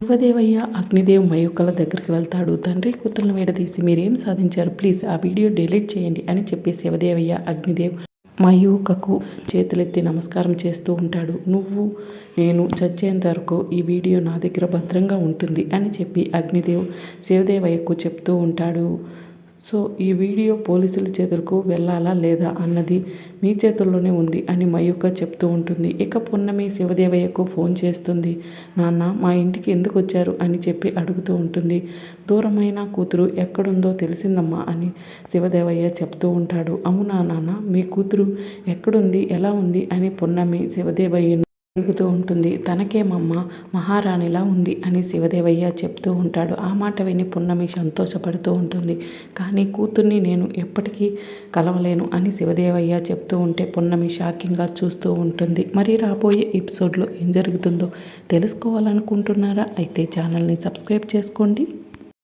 శివదేవయ్య అగ్నిదేవ్ మయూకల దగ్గరికి వెళ్తాడు. తండ్రి కూతుర్లను విడదీసి మీరేం సాధించారు? ప్లీజ్ ఆ వీడియో డిలీట్ చేయండి అని చెప్పి శివదేవయ్య అగ్నిదేవ్ మయూకకు చేతులెత్తి నమస్కారం చేస్తూ ఉంటాడు. నువ్వు నేను చచ్చేంత వరకు ఈ వీడియో నా దగ్గర భద్రంగా ఉంటుంది అని చెప్పి అగ్నిదేవ్ శివదేవయ్యకు చెప్తూ ఉంటాడు. సో ఈ వీడియో పోలీసుల చేతులకు వెళ్ళాలా లేదా అన్నది మీ చేతుల్లోనే ఉంది అని మయూక చెప్తూ ఉంటుంది. ఇక పున్నమి శివదేవయ్యకు ఫోన్ చేస్తుంది. నాన్న మా ఇంటికి ఎందుకు వచ్చారు అని చెప్పి అడుగుతూ ఉంటుంది. దూరమైన కూతురు ఎక్కడుందో తెలిసిందమ్మా అని శివదేవయ్య చెప్తూ ఉంటాడు. అవునా నాన్న మీ కూతురు ఎక్కడుంది ఎలా ఉంది అని పున్నమి శివదేవయ్యను అడుగుతూ ఉంటుంది. తనకేమమ్మ? మహారాణిలా ఉంది అని శివదేవయ్య చెప్తూ ఉంటాడు. ఆ మాట విని పున్నమి సంతోషపడుతూ ఉంటుంది. కానీ కూతుర్ని నేను ఎప్పటికీ కలవలేను అని శివదేవయ్య చెప్తూ ఉంటే పున్నమి షాకింగ్గా చూస్తూ ఉంటుంది. మరి రాబోయే ఎపిసోడ్లో ఏం జరుగుతుందో తెలుసుకోవాలనుకుంటున్నారా? అయితే ఛానల్ని సబ్స్క్రైబ్ చేసుకోండి.